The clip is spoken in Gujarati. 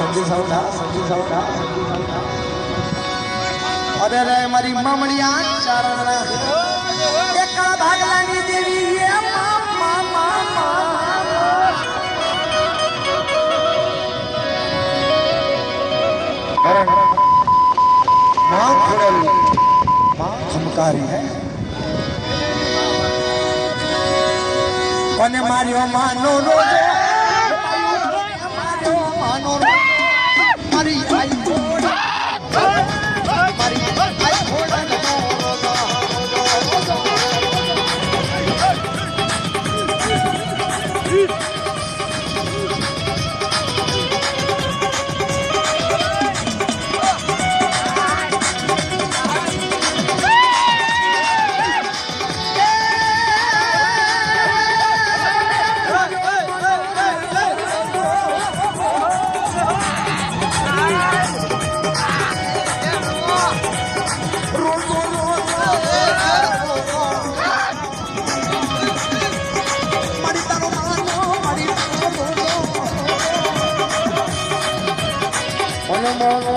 સંજય સાવડા સંજય સાવડા અરે રે મારી મમડિયા ચારણા એકલા ભાગલાની દેવી એ મા મા મા કરણમાં. માનો રોજો? ai Maria.